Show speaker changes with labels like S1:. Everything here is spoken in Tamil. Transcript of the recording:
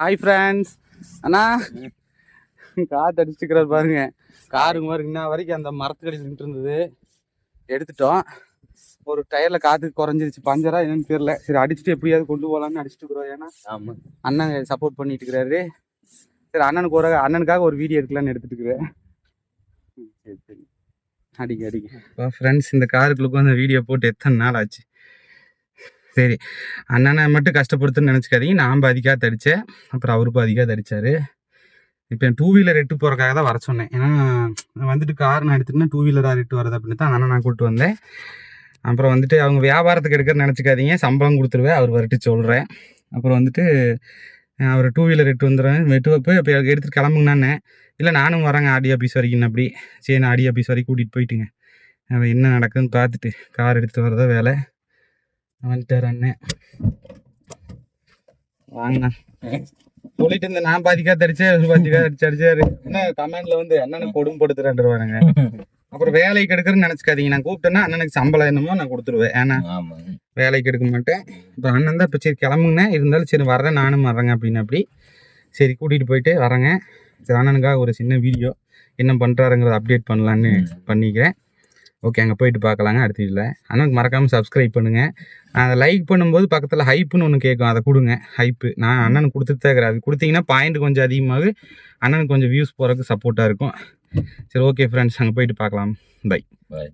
S1: ஹாய் ஃப்ரெண்ட்ஸ் அண்ணா காற்று அடிச்சுக்கிறார் பாருங்க. காருங்க மாதிரி இன்ன வரைக்கும் அந்த மரத்துக்கடியில் நின்று இருந்தது எடுத்துட்டோம். ஒரு டயரில் காற்று குறைஞ்சிருச்சு. பஞ்சரா என்னன்னு தெரியல. சரி அடிச்சுட்டு எப்படியாவது கொண்டு போகலான்னு அடிச்சுட்டு இருக்கிறோம். ஏன்னா
S2: ஆமா.
S1: அண்ணன் சப்போர்ட் பண்ணிட்டு இருக்கிறாரு. சரி அண்ணனுக்கு ஒரு அண்ணனுக்காக ஒரு வீடியோ எடுக்கலான்னு எடுத்துட்டு இருக்கிறேன். ம், சரி. சரி அடிக்க அடிக்க ஃப்ரெண்ட்ஸ் இந்த காருக்குள்ள அந்த வீடியோ போட்டு எத்தனை நாள் ஆச்சு? சரி. அண்ணனை மட்டும் கஷ்டப்படுத்துன்னு நினச்சிக்காதீங்க. நான் பாதிக்காக தடித்தேன். அப்புறம் அவருக்கும் பாதிக்காக தடிச்சாரு. இப்போ டூ வீலர் எட்டு போகிறக்காக தான் வர சொன்னேன். ஏன்னா நான் வந்துட்டு கார் நான் எடுத்துட்டுனா டூ வீலராக எட்டு வரது அப்படின்னு தான் அண்ணன் நான் கூப்பிட்டு வந்தேன். அப்புறம் வந்துட்டு அவங்க வியாபாரத்துக்கு எடுக்கிற நினச்சிக்காதீங்க. சம்பளம் கொடுத்துருவேன். அவர் வரட்டு சொல்கிறேன் அப்புறம் வந்துட்டு அவர் டூ வீலர் எட்டு வந்துடுறேன் எட்டு போய் இப்போ எடுத்துகிட்டு கிளம்புங்கண்ணே இல்லை நானும் வரேங்க. ஆடி ஆஃபீஸ் வரைக்கும் அப்படி. சரி நான் ஆடி ஆஃபீஸ் வரைக்கும் கூட்டிகிட்டு போயிட்டுங்க. அவன் என்ன நடக்குதுன்னு பார்த்துட்டு கார் எடுத்துகிட்டு வரதா வேலை. வந்துட்டார் அண்ணன் வாங்கண்ணா சொல்லிட்டு இருந்தேன் நான் பாதிக்கா தடிச்சேன் அவர் பாதிக்கா அடிச்சு அடிச்சாரு. என்ன கமெண்ட்ல வந்து அண்ணனுக்கு கொடுமை படுத்துறாண்டுருவானுங்க அப்புறம் வேலைக்கு எடுக்கிறேன்னு நினச்சிக்காதீங்க. நான் கூப்பிட்டேன்னா அண்ணனுக்கு சம்பளம் என்னமோ நான் கொடுத்துருவேன். ஏன்னா வேலைக்கு எடுக்க மாட்டேன். இப்போ அண்ணன் தான் இப்போ சரி கிளம்புங்கண்ணே. இருந்தாலும் சரி வர்றேன் நானும் வர்றேங்க அப்படின்னு அப்படி. சரி கூட்டிகிட்டு போயிட்டு வரேங்க. சரி அண்ணனுக்காக ஒரு சின்ன வீடியோ. என்ன பண்ணுறாருங்கிறத அப்டேட் பண்ணலான்னு பண்ணிக்கிறேன். ஓகே அங்கே போயிட்டு பார்க்கலாங்க அடுத்த வீடியோவில் ஆனால் மறக்காமல் சப்ஸ்கிரைப் பண்ணுங்கள் அதை லைக் பண்ணும்போது பக்கத்தில் ஹைப்புன்னு ஒன்று கேட்கும் அதை கொடுங்க ஹைப்பு நான் அண்ணனுக்கு கொடுத்துட்டு தான் இருக்கிறேன். அது கொடுத்தீங்கன்னா பாயிண்ட் கொஞ்சம் அதிகமாகு. அண்ணனுக்கு கொஞ்சம் வியூஸ் போகிறதுக்கு சப்போர்ட்டாக இருக்கும். சரி ஓகே ஃப்ரெண்ட்ஸ் அங்கே போயிட்டு பார்க்கலாம். Bye
S2: bye